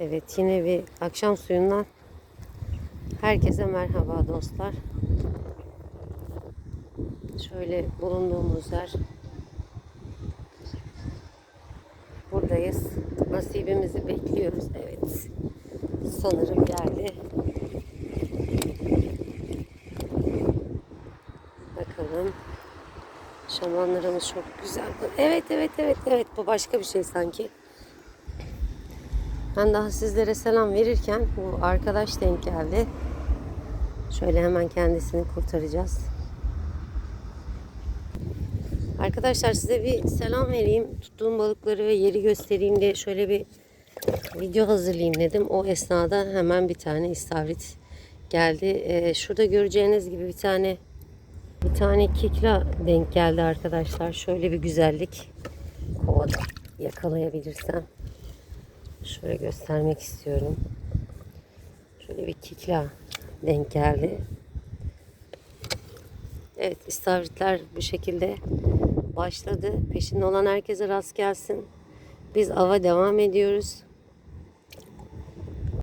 Evet yine bir akşam suyundan herkese merhaba dostlar. Şöyle bulunduğumuz yer. Buradayız. Nasibimizi bekliyoruz. Evet. Sanırım geldi. Bakalım. Şamanlarımız çok güzel. Evet evet evet evet bu başka bir şey sanki. Ben daha sizlere selam verirken bu arkadaş denk geldi. Şöyle hemen kendisini kurtaracağız. Arkadaşlar size bir selam vereyim. Tuttuğum balıkları ve yeri göstereyim diye şöyle bir video hazırlayayım dedim. O esnada hemen bir tane istavrit geldi. Ee, şurada göreceğiniz gibi bir tane bir tane kikla denk geldi arkadaşlar. Şöyle bir güzellik. Kovada yakalayabilirsem. Şöyle göstermek istiyorum. Şöyle bir kikla denk geldi. Evet istavritler bu şekilde başladı. Peşinde olan herkese rast gelsin. Biz ava devam ediyoruz.